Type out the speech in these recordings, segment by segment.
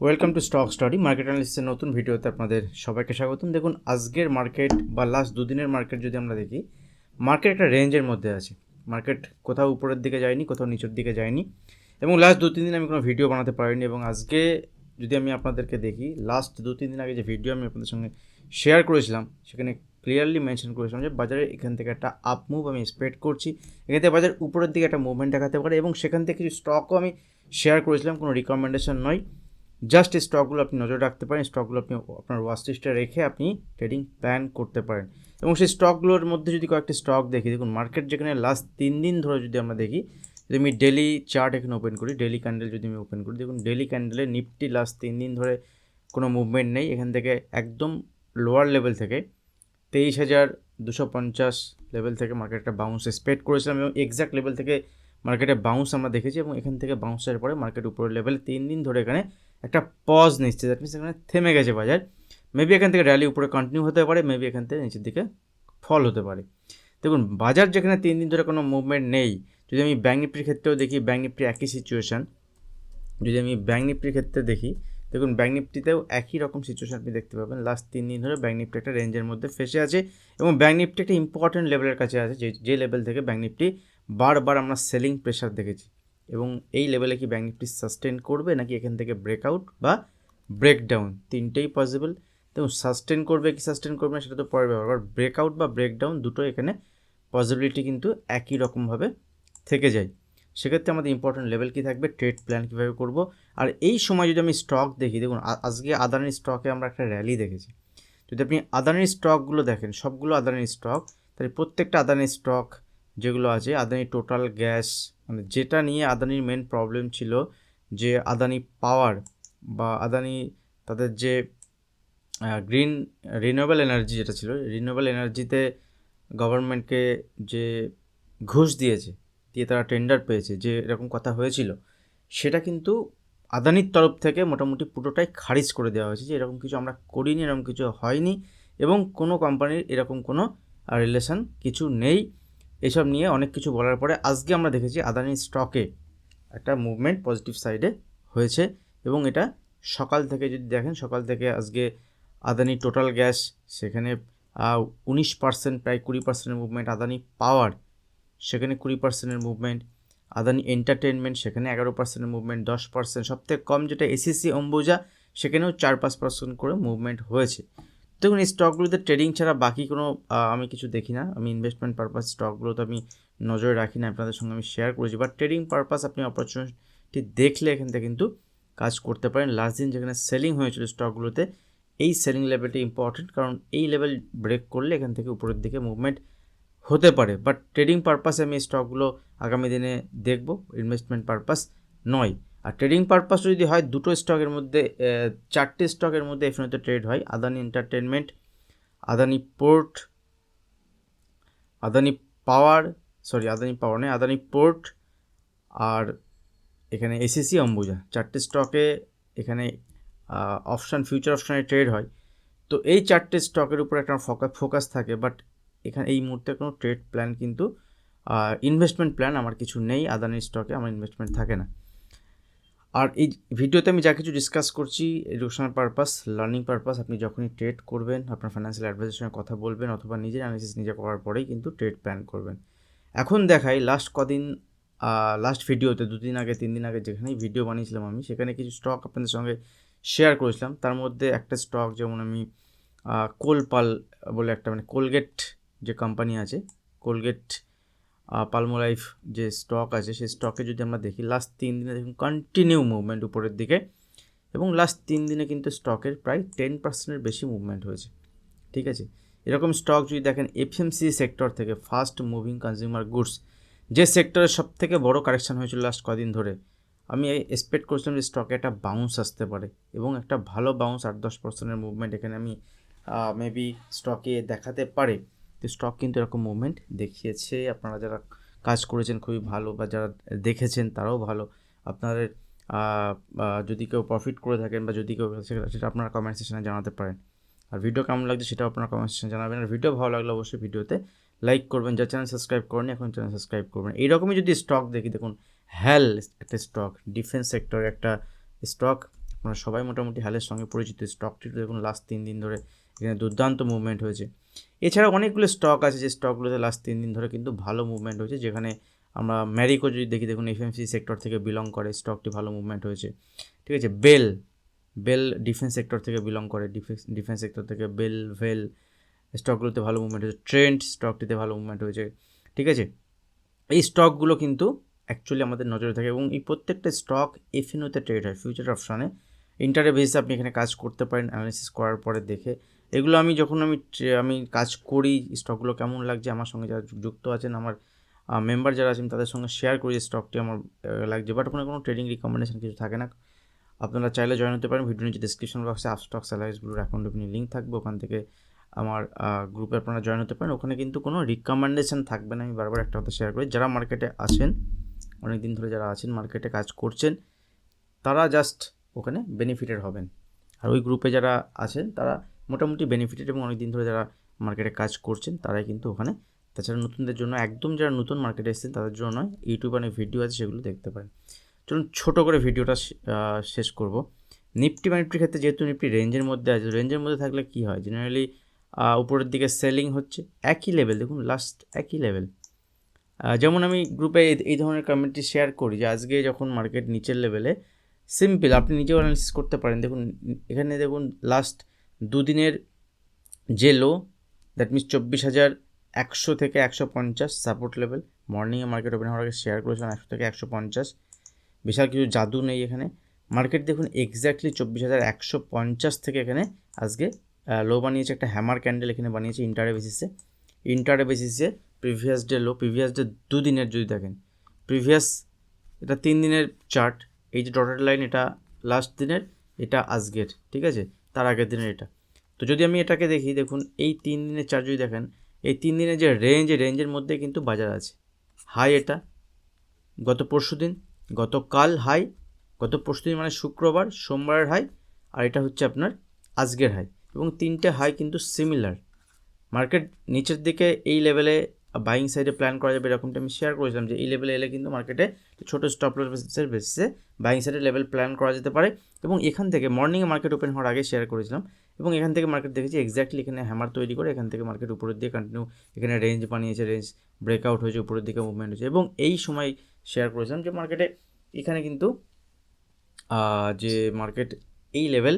Welcome to stock study market অ্যানালিস্টের নতুন ভিডিওতে আপনাদের সবাইকে স্বাগতম। দেখুন, আজকের মার্কেট বা লাস্ট দুদিনের মার্কেট যদি আমরা দেখি মার্কেট একটা রেঞ্জের মধ্যে আছে। মার্কেট কোথাও উপরের দিকে যায়নি, কোথাও নিচের দিকে যায়নি। এবং লাস্ট দু তিন দিন আমি কোনো ভিডিও বানাতে পারিনি এবং আজকে যদি আমি আপনাদেরকে দেখি লাস্ট দু তিন দিন আগে যে ভিডিও আমি আপনাদের সঙ্গে শেয়ার করেছিলাম, সেখানে ক্লিয়ারলি মেনশন করেছিলাম যে বাজারে এখান থেকে একটা আপ মুভ আমি এক্সপেক্ট করছি। এখান থেকে বাজার উপরের দিকে একটা মুভমেন্ট দেখাতে পারে এবং সেখান থেকে কিছু স্টকও আমি শেয়ার করেছিলাম, কোনো রিকমেন্ডেশন নয়। জাস্ট এই স্টকগুলো আপনি নজর রাখতে পারেন স্টকগুলো আপনি আপনার ওয়াচ লিস্টে রেখে আপনি ট্রেডিং প্ল্যান করতে পারেন। এবং সেই স্টকগুলোর মধ্যে যদি কয়েকটি স্টক দেখি, দেখুন মার্কেট যেখানে লাস্ট তিন দিন ধরে যদি আমরা দেখি, যদি আমি ডেলি চার্ট এখানে ওপেন করি ডেলি ক্যান্ডেল যদি আমি ওপেন করি, দেখুন ডেলি ক্যান্ডেলে নিফটি লাস্ট তিন দিন ধরে কোনো মুভমেন্ট নেই। এখান থেকে একদম লোয়ার লেভেল থেকে তেইশ হাজার দুশো পঞ্চাশ লেভেল থেকে মার্কেটটা বাউন্স এক্সপেক্ট করেছিলাম এবং এক্স্যাক্ট লেভেল থেকে মার্কেটে বাউন্স আমরা দেখেছি এবং এখান থেকে বাউন্সের পরে মার্কেট উপরের লেভেল তিন দিন ধরে এখানে একটা পজ নিচ্ছে দ্যাট মিনস এখানে থেমে গেছে বাজার। মেবি এখান থেকে র্যালি উপরে কন্টিনিউ হতে পারে মেবি এখান থেকে নিচের দিকে ফল হতে পারে। দেখুন, বাজার যেখানে তিন দিন ধরে কোনো মুভমেন্ট নেই, যদি আমি ব্যাঙ্ক নিফটির ক্ষেত্রেও দেখি ব্যাঙ্ক নিফটির একই সিচুয়েশান যদি আমি ব্যাঙ্ক নিফটির ক্ষেত্রে দেখি, দেখুন ব্যাঙ্ক নিফটিতেও একই রকম সিচুয়েশন আপনি দেখতে পাবেন। লাস্ট তিন দিন ধরে ব্যাঙ্ক নিফটি একটা রেঞ্জের মধ্যে ফেসে আছে এবং ব্যাঙ্ক নিফটি একটা ইম্পর্টেন্ট লেভেলের কাছে আছে, যে যে লেভেল থেকে ব্যাঙ্ক নিফটি বারবার আমরা সেলিং প্রেশার দেখেছি। এবং এই লেভেলে কি ব্যাঙ্ক নিফটি সাস্টেন করবে নাকি এখান থেকে ব্রেকআউট বা ব্রেকডাউন তিনটেই পসিবল দেখুন সাস্টেন করবে কি সাস্টেন করবে না সেটা তো পরের ব্যাপার। ব্রেকআউট বা ব্রেকডাউন দুটো এখানে পসিবিলিটি কিন্তু একই রকমভাবে থেকে যায়। সেক্ষেত্রে আমাদের ইম্পর্টেন্ট লেভেল কী থাকবে? ট্রেড প্ল্যান কীভাবে করব? আর এই সময় যদি আমি স্টক দেখি, দেখুন আজকে আদানির স্টকে আমরা একটা র্যালি দেখেছি। যদি আপনি আদানির স্টকগুলো দেখেন, সবগুলো আদানির স্টক তাহলে প্রত্যেকটা আদানির স্টক যেগুলো আছে, আদানি টোটাল গ্যাস মানে যেটা নিয়ে আদানির মেন প্রবলেম ছিল যে আদানি পাওয়ার বা আদানি তাদের যে গ্রিন রিনিউয়েবল এনার্জি যেটা ছিল রিনিউয়েবল এনার্জিতে গভর্নমেন্টকে যে ঘুষ দিয়েছে, দিয়ে তারা টেন্ডার পেয়েছে, যে এরকম কথা হয়েছিল, সেটা কিন্তু আদানির তরফ থেকে মোটামুটি পুরোটাই খারিজ করে দেওয়া হয়েছে যে এরকম কিছু আমরা করিনি, এরকম কিছু হয়নি এবং কোনো কোম্পানির এরকম কোনো রিলেশন কিছু নেই। এসব নিয়ে অনেক কিছু বলার পরে আজকে আমরা দেখেছি আদানি স্টকে একটা মুভমেন্ট পজিটিভ সাইডে হয়েছে এবং এটা সকাল থেকে যদি দেখেন, সকাল থেকে আজকে আদানি টোটাল গ্যাস সেখানে উনিশ পার্সেন্ট প্রায় কুড়ি পার্সেন্টের মুভমেন্ট আদানি পাওয়ার সেখানে কুড়ি পার্সেন্টের মুভমেন্ট আদানি এন্টারটেনমেন্ট সেখানে এগারো পার্সেন্টের মুভমেন্ট দশ পার্সেন্ট সবথেকে কম যেটা এসিসি অম্বুজা সেখানেও চার পাঁচ পার্সেন্ট করে মুভমেন্ট হয়েছে। দেখুন, এই স্টকগুলোতে ট্রেডিং ছাড়া বাকি কোনো আমি কিছু দেখি না। আমি ইনভেস্টমেন্ট পারপাস স্টকগুলোতে আমি নজরে রাখি না, আপনাদের সঙ্গে আমি শেয়ার করেছি। বাট ট্রেডিং পারপাস আপনি অপরচুনিটি দেখলে এখান থেকে কিন্তু কাজ করতে পারেন। লাস্ট দিন যেখানে সেলিং হয়েছিল স্টকগুলোতে এই সেলিং লেভেলটি ইম্পর্টেন্ট কারণ এই লেভেল ব্রেক করলে এখান থেকে উপরের দিকে মুভমেন্ট হতে পারে। বাট ট্রেডিং পারপাসে আমি স্টকগুলো আগামী দিনে দেখব। ইনভেস্টমেন্ট পারপাস নয়। আর ট্রেডিং পারপাস যদি হয়, দুটো স্টকের মধ্যে চারটে স্টকের মধ্যে এফএনওতে ট্রেড হয়। Adani entertainment Adani port Adani power sorry Adani power নয় আদানি পোর্ট আর এখানে এসিসি অম্বুজা চারটে স্টকে এখানে অপশান ফিউচার অপশানে ট্রেড হয়। তো এই চারটে স্টকের উপর একটা ফোকাস থাকে বাট এখানে এই মুহূর্তে কোনো ট্রেড প্ল্যান কিন্তু ইনভেস্টমেন্ট প্ল্যান আমার কিছু নেই। আদানির স্টকে আমার ইনভেস্টমেন্ট থাকে না। আর এই ভিডিওতে আমি যা কিছু ডিসকাস করছি এডুকেশনাল পারপাস লার্নিং পারপাস আপনি যখনই ট্রেড করবেন, আপনার ফাইন্যান্সিয়াল অ্যাডভাইসের সঙ্গে কথা বলবেন অথবা নিজের অ্যানালিসিস নিজে করার পরেই কিন্তু ট্রেড প্ল্যান করবেন। এখন দেখাই লাস্ট কদিন লাস্ট ভিডিওতে দুদিন আগে, তিন দিন আগে যেখানেই ভিডিও বানিয়েছিলাম আমি, সেখানে কিছু স্টক আপনাদের সঙ্গে শেয়ার করেছিলাম। তার মধ্যে একটা স্টক যেমন আমি কোলপাল বলে একটা মানে কোলগেট যে কোম্পানি আছে, কোলগেট পালমোলাইফ যে স্টক আছে, সেই স্টকে যদি আমরা দেখি লাস্ট তিন দিনে দেখুন কন্টিনিউ মুভমেন্ট উপরের দিকে এবং লাস্ট তিন দিনে কিন্তু স্টকের প্রায় টেন পার্সেন্টের বেশি মুভমেন্ট হয়েছে। ঠিক আছে? এরকম স্টক যদি দেখেন এফএমসি সেক্টর থেকে ফাস্ট মুভিং কনজিউমার গুডস যে সেক্টরের সব থেকে বড় কারেকশান হয়েছিল লাস্ট কদিন ধরে, আমি এক্সপেক্ট করছিলাম যে স্টকে একটা বাউন্স আসতে পারে এবং একটা ভালো বাউন্স আট দশ পার্সেন্টের মুভমেন্ট এখানে আমি মেবি স্টকে দেখাতে পারে। স্টক কিন্তু এরকম মুভমেন্ট দেখিয়েছে। আপনারা যারা কাজ করেছেন খুবই ভালো বা যারা দেখেছেন তারাও ভালো। আপনাদের যদি কেউ প্রফিট করে থাকেন বা যদি কেউ সেটা- আপনারা কমেন্ট সেকশনে জানাতে পারেন। আর ভিডিও কেমন লাগছে সেটাও আপনারা কমেন্ট সেকশনে জানাবেন। আর ভিডিও ভালো লাগলে অবশ্যই ভিডিওতে লাইক করবেন। যা চ্যানেল সাবস্ক্রাইব করেন এখন চ্যানেল সাবস্ক্রাইব করবেন। এইরকমই যদি স্টক দেখি, দেখুন হ্যাল একটা স্টক ডিফেন্স সেক্টর একটা স্টক আপনারা সবাই মোটামুটি হালের সঙ্গে পরিচিত। স্টকটি দেখুন লাস্ট তিন দিন ধরে এখানে দুর্দান্ত মুভমেন্ট হয়েছে। এছাড়া অনেকগুলো স্টক আছে, যে স্টকগুলোতে লাস্ট তিন দিন ধরে কিন্তু ভালো মুভমেন্ট হয়েছে, যেখানে আমরা ম্যারিকো যদি দেখি, দেখুন এফএমসি সেক্টর থেকে বিলং করে স্টকটি ভালো মুভমেন্ট হয়েছে। ঠিক আছে বেল বেল ডিফেন্স সেক্টর থেকে বিলং করে ডিফেন্স ডিফেন্স সেক্টর থেকে বেল ভেল স্টকগুলোতে ভালো মুভমেন্ট হয়েছে। ট্রেন্ড স্টকটিতে ভালো মুভমেন্ট হয়েছে। ঠিক আছে, এই স্টকগুলো কিন্তু অ্যাকচুয়ালি আমাদের নজরে থাকে এবং এই প্রত্যেকটা স্টক এফএনওতে ট্রেড হয় ফিউচার অপশানে ইন্টারে বেসিসে আপনি এখানে কাজ করতে পারেন অ্যানালিসিস করার পরে দেখে এগুলো আমি যখন আমি আমি কাজ করি, স্টকগুলো কেমন লাগছে, আমার সঙ্গে যারা যুক্ত আছেন, আমার মেম্বার যারা আছেন, তাদের সঙ্গে শেয়ার করি স্টকটি আমার লাগছে। বাট ওখানে কোনো ট্রেডিং রিকমেন্ডেশন কিছু থাকে না। আপনারা চাইলে জয়েন হতে পারেন। ভিডিও নিচে ডিসক্রিপশন বক্সে আপস্টক স্যালারিসগুলোর অ্যাকাউন্ট আপনি লিঙ্ক থাকবে। ওখান থেকে আমার গ্রুপে আপনারা জয়েন হতে পারেন। ওখানে কিন্তু কোনো রিকমেন্ডেশন থাকবে না। আমি বারবার একটা কথা শেয়ার করি। যারা মার্কেটে আছেন অনেক দিন ধরে যারা আছেন মার্কেটে কাজ করছেন, তারা জাস্ট ওখানে বেনিফিটেড হবেন। আর ওই গ্রুপে যারা আছেন, তারা মোটামুটি বেনিফিটেড এবং অনেক দিন ধরে যারা মার্কেটে কাজ করছেন, তারাই কিন্তু ওখানে। তাছাড়া নতুনদের জন্য, একদম যারা নতুন মার্কেটে এসেছেন, তাদের জন্য নয় ইউটিউবে অনেক ভিডিও আছে, সেগুলো দেখতে পারেন। চলুন ছোটো করে ভিডিওটা শেষ করব। নিফটি বা নিফটির ক্ষেত্রে যেহেতু নিফটি রেঞ্জের মধ্যে আছে রেঞ্জের মধ্যে থাকলে কী হয়? জেনারেলি উপরের দিকে সেলিং হচ্ছে, একই লেভেল দেখুন লাস্ট একই লেভেল যেমন আমি গ্রুপে এই ধরনের কমেন্টটি শেয়ার করি যে আজকে যখন মার্কেট নিচের লেভেলে সিম্পল আপনি নিজেও অ্যানালিসিস করতে পারেন। দেখুন, এখানে দেখুন লাস্ট দুদিনের যে লো দ্যাট মিনস চব্বিশ হাজার একশো থেকে একশো পঞ্চাশ সাপোর্ট লেভেল মর্নিংয়ে মার্কেট ওপেন হওয়ার আগে শেয়ার করেছিলাম একশো থেকে একশো পঞ্চাশ। বিশাল কিছু জাদু নেই এখানে। মার্কেট দেখুন এক্স্যাক্টলি চব্বিশ হাজার একশো পঞ্চাশ থেকে এখানে আজকে লো বানিয়েছে একটা হ্যামার ক্যান্ডেল এখানে বানিয়েছে ইন্টারে বেসিসে ইন্টারে বেসিসে previous day low previous day দুদিনের যদি দেখেন প্রিভিয়াস এটা তিন দিনের চার্ট এই যে ডটেড লাইন এটা লাস্ট দিনের, এটা আজকের, ঠিক আছে? তার আগের দিনের এটা। তো যদি আমি এটাকে দেখি, দেখুন, এই তিন দিনের চার্ট যদি দেখেন, এই তিন দিনের যে রেঞ্জ রেঞ্জের মধ্যে কিন্তু বাজার আছে। হাই এটা, গত পরশু দিন, গতকাল হাই গত পরশু দিন মানে শুক্রবার, সোমবারের হাই আর এটা হচ্ছে আপনার আজকের হাই এবং তিনটে হাই কিন্তু সিমিলার মার্কেট নিচের দিকে এই লেভেলে বাইং সাইডে প্ল্যান করা যাবে, এরকমটা আমি শেয়ার করেছিলাম যে এই লেভেলে এলে কিন্তু মার্কেটে ছোটো স্টপ লস বেসিসের বেসিসে বাইং সাইডে লেভেল প্ল্যান করা যেতে পারে। এবং এখান থেকে মর্নিংয়ে মার্কেট ওপেন হওয়ার আগে শেয়ার করেছিলাম। এবং এখান থেকে মার্কেট দেখেছি এক্স্যাক্টলি এখানে হ্যামার তৈরি করে এখান থেকে মার্কেট উপরের দিকে কন্টিনিউ এখানে রেঞ্জ বানিয়েছে রেঞ্জ ব্রেকআউট হয়েছে, উপরের দিকে মুভমেন্ট হয়েছে। এবং এই সময় শেয়ার করেছিলাম যে মার্কেটে এখানে কিন্তু যে মার্কেট এই লেভেল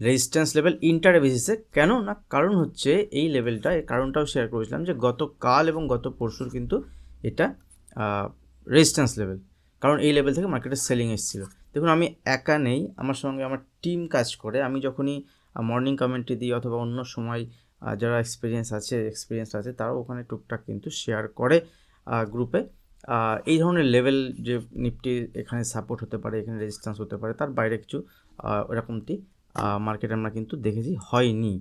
রেজিস্ট্যান্স লেভেল ইন্টারে বেসিসে কেন? না, কারণ হচ্ছে এই লেভেলটা কারণটাও শেয়ার করেছিলাম যে গতকাল এবং গত পরশুর কিন্তু এটা রেজিস্ট্যান্স লেভেল কারণ এই লেভেল থেকে মার্কেটে সেলিং এসেছিল। দেখুন, আমি একা নেই, আমার সঙ্গে আমার টিম কাজ করে। আমি যখনই মর্নিং কমেন্টটি দিই অথবা অন্য সময় যারা এক্সপিরিয়েন্স আছে এক্সপিরিয়েন্স আছে, তারাও ওখানে টুকটাক কিন্তু শেয়ার করে গ্রুপে এই ধরনের লেভেল যে নিফটি এখানে সাপোর্ট হতে পারে, এখানে রেজিস্ট্যান্স হতে পারে, তার বাইরে কিছু এরকমটি মার্কেট আমরা কিন্তু দেখেছি হয়নি।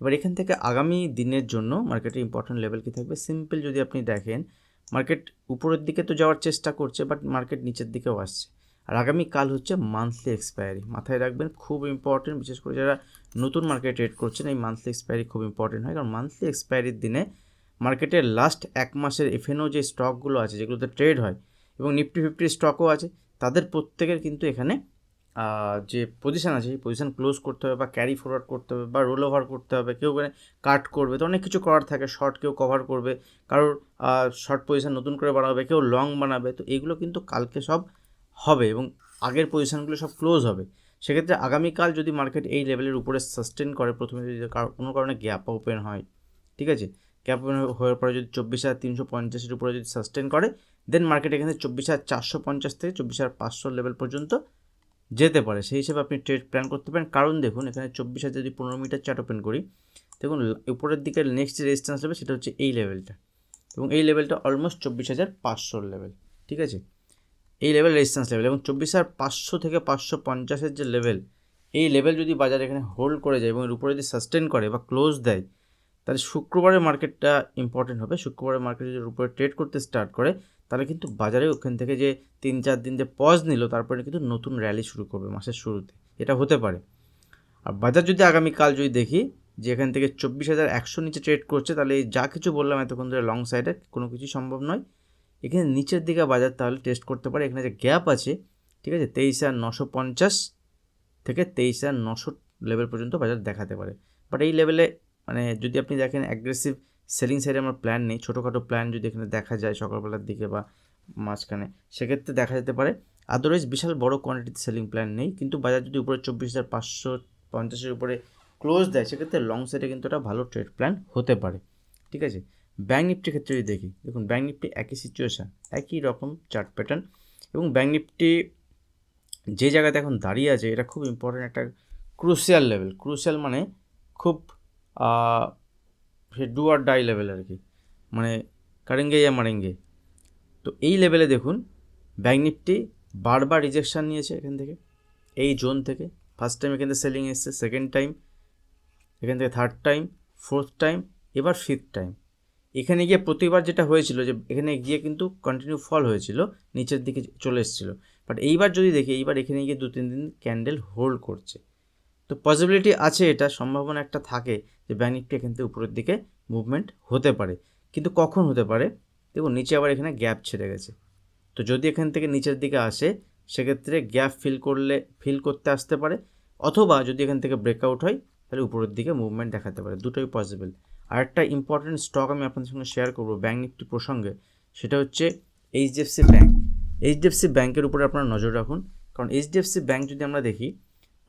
এবার এখান থেকে আগামী দিনের জন্য মার্কেটের ইম্পর্টেন্ট লেভেল কী থাকবে? সিম্পল যদি আপনি দেখেন মার্কেট উপরের দিকে তো যাওয়ার চেষ্টা করছে বাট মার্কেট নিচের দিকেও আসছে। আর আগামী কাল হচ্ছে মান্থলি এক্সপায়ারি মাথায় রাখবেন, খুব ইম্পর্টেন্ট বিশেষ করে যারা নতুন মার্কেট ট্রেড করছেন, এই মান্থলি এক্সপায়ারি খুব ইম্পর্টেন্ট হয়। কারণ মান্থলি এক্সপায়ারির দিনে মার্কেটের লাস্ট এক মাসের এফএনও যে স্টকগুলো আছে, যেগুলোতে ট্রেড হয়, এবং নিফটি ফিফটির স্টকও আছে, তাদের প্রত্যেকের কিন্তু এখানে যে পজিশান আছে, সেই পজিশান ক্লোজ করতে হবে বা ক্যারি ফরওয়ার্ড করতে হবে বা রোল ওভার করতে হবে, কেউ কাট করবে, তো অনেক কিছু করার থাকে শর্ট কেউ কভার করবে, কারোর শর্ট পজিশান নতুন করে বানাবে, কেউ লং বানাবে, তো এগুলো কিন্তু কালকে সব হবে এবং আগের পজিশানগুলো সব ক্লোজ হবে। সেক্ষেত্রে আগামীকাল যদি মার্কেট এই লেভেলের উপরে সাস্টেন করে, প্রথমে যদি কোনো কারণে গ্যাপ ওপেন হয়, ঠিক আছে? গ্যাপ ওপেন হওয়ার পরে যদি চব্বিশ হাজার তিনশো পঞ্চাশের উপরে যদি সাস্টেন করে দেন মার্কেট এখানে চব্বিশ হাজার চারশো পঞ্চাশ থেকে চব্বিশ হাজার পাঁচশো লেভেল পর্যন্ত যেতে পারে। সেই হিসেবে আপনি ট্রেড প্ল্যান করতে পারেন। কারণ দেখুন, এখানে চব্বিশ হাজার যদি পনেরো মিটার চার্ট ওপেন করি, দেখুন উপরের দিকে নেক্সট যে রেজিস্ট্যান্স হবে সেটা হচ্ছে এই লেভেলটা এবং এই লেভেলটা অলমোস্ট চব্বিশ হাজার পাঁচশোর লেভেল ঠিক আছে? এই লেভেল রেজিস্ট্যান্স লেভেল এবং চব্বিশ হাজার পাঁচশো থেকে পাঁচশো পঞ্চাশের যে লেভেল এই লেভেল যদি বাজার এখানে হোল্ড করে যায় এবং এর উপরে যদি সাস্টেন করে বা ক্লোজ দেয়, তাহলে শুক্রবারের মার্কেটটা ইম্পর্টেন্ট হবে। শুক্রবারের মার্কেট যদি উপরে ট্রেড করতে স্টার্ট করে তাহলে কিন্তু বাজারে ওখান থেকে যে তিন চার দিন যে পজ নিল, তারপরে কিন্তু নতুন র্যালি শুরু করবে মাসের শুরুতে। এটা হতে পারে। আর বাজার যদি আগামীকাল যদি দেখি, যে এখান থেকে চব্বিশ হাজার একশো নিচে ট্রেড করছে, তাহলে যা কিছু বললাম এতক্ষণ ধরে লং সাইডে কোনো কিছু সম্ভব নয়। এখানে নিচের দিকে বাজার তাহলে টেস্ট করতে পারে। এখানে যে গ্যাপ আছে, ঠিক আছে, তেইশ হাজার নশো পঞ্চাশ থেকে তেইশ হাজার নশো লেভেল পর্যন্ত বাজার দেখাতে পারে। বাট এই লেভেলে মানে যদি আপনি দেখেন অ্যাগ্রেসিভ সেলিং সাইডে আমার প্ল্যান নেই। ছোটোখাটো প্ল্যান যদি এখানে দেখা যায় সকালবেলার দিকে বা মাঝখানে, সেক্ষেত্রে দেখা যেতে পারে। আদারওয়াইজ বিশাল বড় কোয়ান্টিটিতে সেলিং প্ল্যান নেই। কিন্তু বাজার যদি উপরে চব্বিশ হাজার পাঁচশো পঞ্চাশের উপরে ক্লোজ দেয়, সেক্ষেত্রে লং সাইডে কিন্তু একটা ভালো ট্রেড প্ল্যান হতে পারে। ঠিক আছে? ব্যাঙ্ক নিফটির ক্ষেত্রে যদি দেখি, দেখুন ব্যাঙ্ক নিফটি একই সিচুয়েশান একই রকম চার্ট প্যাটার্ন এবং ব্যাঙ্ক নিফটি যে জায়গাতে এখন দাঁড়িয়ে আছে, এটা খুব ইম্পর্ট্যান্ট একটা ক্রুশিয়াল লেভেল ক্রুশিয়াল মানে খুব সে ডু আর ডাই লেভেল আর কি মানে কারেঙ্গে ইয়া মারেঙ্গে। তো এই লেভেলে দেখুন ব্যাঙ্ক নিফটি বারবার রিজেকশান নিয়েছে এখান থেকে। এই জোন থেকে। ফার্স্ট টাইম এখান থেকে সেলিং এসছে সেকেন্ড টাইম এখান থেকে থার্ড টাইম ফোর্থ টাইম এবার ফিফথ টাইম এখানে গিয়ে প্রতিবার যেটা হয়েছিল যে, এখানে গিয়ে কিন্তু কন্টিনিউ ফল হয়েছিল, নিচের দিকে চলে এসেছিল। বাট এইবার যদি দেখি, এইবার এখানে গিয়ে দু তিন দিন ক্যান্ডেল হোল্ড করছে। তো পসিবিলিটি আছে, এটা সম্ভাবনা একটা থাকে যে ব্যাঙ্ক নিফটি এখান থেকে উপরের দিকে মুভমেন্ট হতে পারে। কিন্তু কখন হতে পারে? দেখুন, নিচে আবার এখানে গ্যাপ ছেড়ে গেছে। তো যদি এখান থেকে নিচের দিকে আসে, সেক্ষেত্রে গ্যাপ ফিল করলে ফিল করতে আসতে পারে। অথবা যদি এখান থেকে ব্রেকআউট হয়, তাহলে উপরের দিকে মুভমেন্ট দেখাতে পারে। দুটোই পসিবল আরেকটা ইম্পর্টেন্ট স্টক আমি আপনাদের সঙ্গে শেয়ার করব ব্যাঙ্ক নিফটি প্রসঙ্গে, সেটা হচ্ছে এইচডিএফসি ব্যাঙ্ক এইচডিএফসি ব্যাঙ্কের উপরে আপনারা নজর রাখুন। কারণ এইচডিএফসি ব্যাঙ্ক যদি আমরা দেখি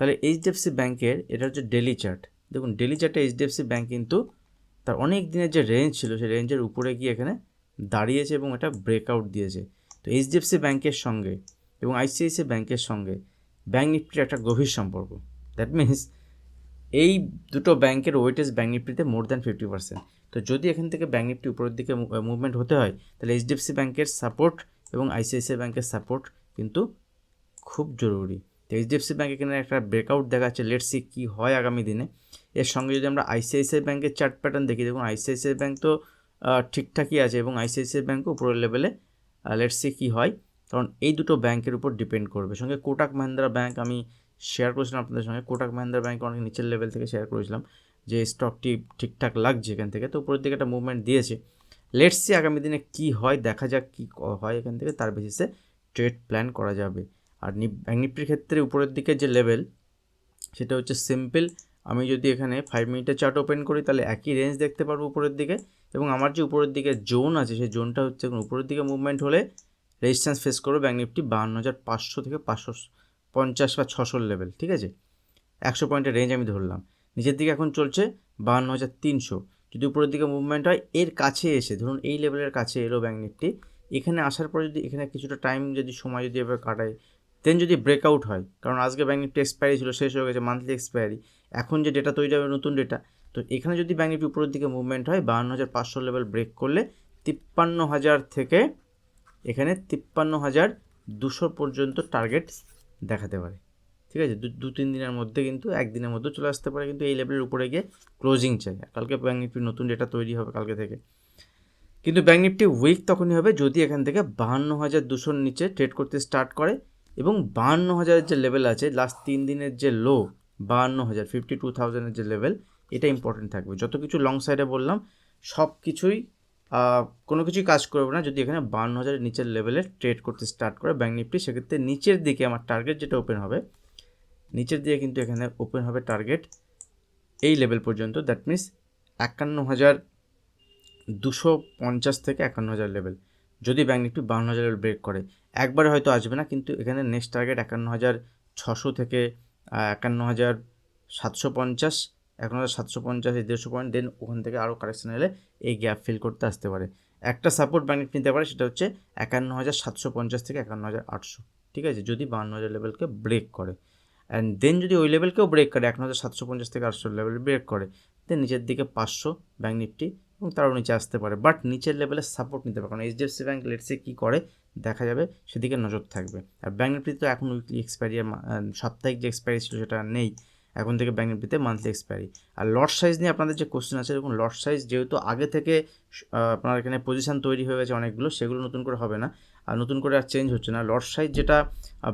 তাহলে এইচডিএফসি ব্যাঙ্কের এটা হচ্ছে ডেলি চার্ট দেখুন ডেলি চার্টে এইচডিএফসি ব্যাঙ্ক কিন্তু তার অনেক দিনের যে রেঞ্জ ছিল, সেই রেঞ্জের উপরে গিয়ে এখানে দাঁড়িয়েছে এবং এটা ব্রেকআউট দিয়েছে। তো এইচডিএফসি ব্যাঙ্কের সঙ্গে এবং আইসিআইসি ব্যাংকের সঙ্গে ব্যাঙ্ক নিফটির একটা গভীর সম্পর্ক। দ্যাট মিনস এই দুটো ব্যাংকের ওয়েটেজ ব্যাঙ্ক নিফটিতে মোর দ্যান ফিফটি পার্সেন্ট তো যদি এখান থেকে ব্যাঙ্ক নিফটি উপরের দিকে মুভমেন্ট হতে হয়, তাহলে এইচডিএফসি ব্যাঙ্কের সাপোর্ট এবং আইসিআইসিআই ব্যাঙ্কের সাপোর্ট কিন্তু খুব জরুরি। তো এইচডিএফসি ব্যাঙ্ক এখানে একটা ব্রেকআউট দেখাচ্ছে লেট সি কী হয় আগামী দিনে। এর সঙ্গে যদি আমরা আইসিআইসিআই ব্যাঙ্কের চার্ট প্যাটার্ন দেখি, দেখুন আইসিআইসিআই ব্যাঙ্ক তো ঠিকঠাকই আছে এবং আইসিআইসিআই ব্যাঙ্কও উপরের লেভেলে লেট সি কী হয়। কারণ এই দুটো ব্যাংকের উপর ডিপেন্ড করবে। সঙ্গে কোটাক মাহিন্দ্রা ব্যাঙ্ক আমি শেয়ার করেছিলাম আপনাদের সঙ্গে। কোটাক মাহিন্দ্রা ব্যাঙ্ক অনেক নিচের লেভেল থেকে শেয়ার করেছিলাম যে স্টকটি ঠিকঠাক লাগছে এখান থেকে। তো উপরের দিকে একটা মুভমেন্ট দিয়েছে। লেটস আগামী দিনে কী হয়, দেখা যাক কী হয় এখান থেকে। তার বেসিসে ট্রেড প্ল্যান করা যাবে। আর ব্যাঙ্ক নিফটির ক্ষেত্রে উপরের দিকে যে লেভেল সেটা হচ্ছে সিম্পল আমি যদি এখানে ফাইভ মিনিটের চার্ট ওপেন করি, তাহলে একই রেঞ্জ দেখতে পারব উপরের দিকে। এবং আমার যে উপরের দিকে জোন আছে, সেই জোনটা হচ্ছে এখন উপরের দিকে মুভমেন্ট হলে রেজিস্ট্যান্স ফেস করবে ব্যাঙ্ক নিফটি বাহান্ন হাজার পাঁচশো থেকে পাঁচশো পঞ্চাশ বা ছশোর লেভেল ঠিক আছে? একশো পয়েন্টের রেঞ্জ আমি ধরলাম। নিচের দিকে এখন চলছে বাহান্ন হাজার তিনশো। যদি উপরের দিকে মুভমেন্ট হয়, এর কাছে এসে, ধরুন এই লেভেলের কাছে এলো ব্যাঙ্ক নিফটি এখানে আসার পর যদি এখানে কিছুটা টাইম যদি, সময় যদি এভাবে কাটায় দেন যদি ব্রেকআউট হয়, কারণ আজকে ব্যাঙ্ক নিফটি এক্সপায়ারি ছিল, শেষ হয়ে গেছে মান্থলি এক্সপায়ারি এখন যে ডেটা তৈরি হবে, নতুন ডেটা তো এখানে যদি ব্যাঙ্ক নিফটি উপরের দিকে মুভমেন্ট হয় বাহান্ন হাজার পাঁচশো লেভেল ব্রেক করলে তিপ্পান্ন হাজার থেকে এখানে তিপ্পান্ন হাজার দুশো পর্যন্ত টার্গেট দেখাতে পারে। ঠিক আছে? দু তিন দিনের মধ্যে কিন্তু একদিনের মধ্যে চলে আসতে পারে, কিন্তু এই লেভেলের উপরে গিয়ে ক্লোজিং চাই। কালকে ব্যাঙ্ক নিফটির নতুন ডেটা তৈরি হবে কালকে থেকে। কিন্তু ব্যাঙ্ক নিফটি উইক তখনই হবে যদি এখান থেকে বাহান্ন হাজার দুশোর নিচে ট্রেড করতে স্টার্ট করে এবং বাহান্ন হাজারের যে লেভেল আছে লাস্ট তিন দিনের যে লো বাহান্ন হাজার ফিফটি টু থাউজেন্ডের যে লেভেল এটা ইম্পর্টেন্ট থাকবে। যত কিছু লং সাইডে বললাম, সব কিছুই কোনো কিছুই কাজ করবে না যদি এখানে বান্ন হাজারের নিচের লেভেলে ট্রেড করতে স্টার্ট করে ব্যাঙ্ক নিফটি সেক্ষেত্রে নিচের দিকে আমার টার্গেট যেটা ওপেন হবে, নিচের দিকে কিন্তু এখানে ওপেন হবে টার্গেট এই লেভেল পর্যন্ত। দ্যাট মিনস একান্ন হাজার দুশো পঞ্চাশ থেকে একান্ন হাজার লেভেল যদি ব্যাঙ্ক নিফটি বান্ন হাজার ব্রেক করে একবারে হয়তো আসবে না, কিন্তু এখানে নেক্সট টার্গেট একান্ন হাজার ছশো থেকে একান্ন হাজার সাতশো পঞ্চাশ এখন হাজার সাতশো পঞ্চাশ দেড়শো পয়েন্ট দেন ওখান থেকে আরও কারেকশন এলে এই গ্যাপ ফিল করতে আসতে পারে। একটা সাপোর্ট ব্যাঙ্ক নিতে পারে, সেটা হচ্ছে একান্ন হাজার সাতশো পঞ্চাশ থেকে একান্ন হাজার আটশো, ঠিক আছে? যদি বান্ন হাজার লেভেলকে ব্রেক করে। অ্যান্ড দেন যদি ওই লেভেলকেও ব্রেক করে এক হাজার সাতশো পঞ্চাশ থেকে আটশো লেভেল ব্রেক করে দেন নিচের দিকে পাঁচশো ব্যাঙ্ক নিফটি এবং তারও নিচে আসতে পারে। বাট নিচের লেভেলে সাপোর্ট নিতে পারে, কারণ এইচডিএফসি ব্যাঙ্ক লেটসে কী করে দেখা যাবে, সেদিকে নজর থাকবে। আর ব্যাঙ্ক নিফটি তো এখন উইকলি এক্সপায়ারি সাপ্তাহিক যে এক্সপায়ারি ছিল সেটা নেই, এখন থেকে ব্যাঙ্ক নিফটিতে মান্থলি এক্সপায়ারি আর লট সাইজ নিয়ে আপনাদের যে কোশ্চেন আছে, দেখুন লট সাইজ যেহেতু আগে থেকে আপনার এখানে পজিশান তৈরি হয়ে গেছে অনেকগুলো, সেগুলো নতুন করে হবে না। আর নতুন করে আর চেঞ্জ হচ্ছে না। লট সাইজ যেটা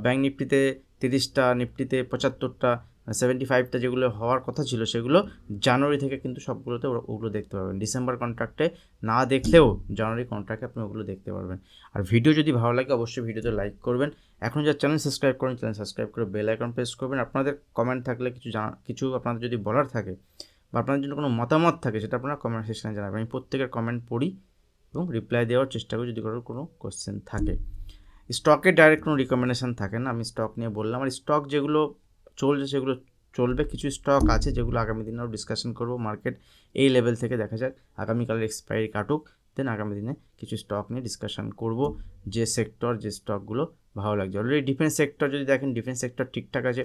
ব্যাঙ্ক নিফটিতে তিরিশটা, নিফটিতে পঁচাত্তরটা সেভেন্টি ফাইভটা যেগুলো হওয়ার কথা ছিল, সেগুলো জানুয়ারি থেকে কিন্তু সবগুলোতে ওগুলো দেখতে পাবেন ডিসেম্বর কন্ট্রাক্টে না দেখলেও জানুয়ারি কন্ট্রাক্টে আপনি ওগুলো দেখতে পারবেন। আর ভিডিও যদি ভালো লাগে, অবশ্যই ভিডিওতে লাইক করবেন। এখন যা চ্যানেল সাবস্ক্রাইব করেন চ্যানেল সাবস্ক্রাইব করে বেল আইকন প্রেস করবেন। আপনাদের কমেন্ট থাকলে কিছু জানা, কিছু আপনাদের যদি বলার থাকে বা আপনাদের জন্য কোনো মতামত থাকে, সেটা আপনারা কমেন্ট সেকশনে জানাবেন। আমি প্রত্যেকের কমেন্ট পড়ি এবং রিপ্লাই দেওয়ার চেষ্টা করি যদি কারোর কোনো কোশ্চেন থাকে। স্টকে ডাইরেক্ট কোনো রিকমেন্ডেশন থাকে না, আমি স্টক নিয়ে বললাম। আর স্টক যেগুলো চলছে সেগুলো চলবে। কিছু স্টক আছে যেগুলো আগামী দিনে আরও ডিসকাশন করব মার্কেট এই লেভেল থেকে দেখা যাক। আগামীকালের এক্সপায়ারি কাটুক দেন আগামী দিনে কিছু স্টক নিয়ে ডিসকাশন করব যে সেক্টর যে স্টকগুলো ভালো লাগছে। অলরেডি ডিফেন্স সেক্টর যদি দেখেন ডিফেন্স সেক্টর ঠিকঠাক আছে।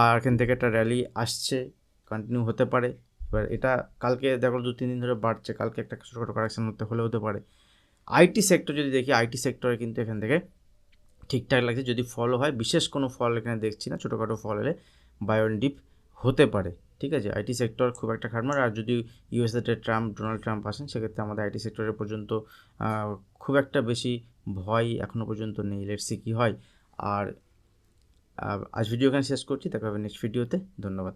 আর এখান থেকে একটা র্যালি আসছে কন্টিনিউ হতে পারে। এবার এটা কালকে দেখো দু, তিন দিন ধরে বাড়ছে। কালকে একটা ছোটোখাটো কারেকশন হতে হলে হতে পারে। আইটি সেক্টর যদি দেখি আইটি সেক্টরে কিন্তু এখান থেকে ঠিকঠাক লাগছে। যদি ফল হয়, বিশেষ কোনো ফল এখানে দেখছি না, ছোটোখাটো ফল এলে বায়ন ডিপ হতে পারে, ঠিক আছে? আইটি সেক্টর খুব একটা খারাপ আর যদি ইউএসএতে ট্রাম্প, ডোনাল্ড ট্রাম্প আসেন, সেক্ষেত্রে আমাদের আইটি সেক্টরের পর্যন্ত খুব একটা বেশি ভয় এখনও পর্যন্ত নেই। লেটসি কী হয়। আর আজ ভিডিও এখানে শেষ করছি। দেখা হবে নেক্সট ভিডিওতে ধন্যবাদ।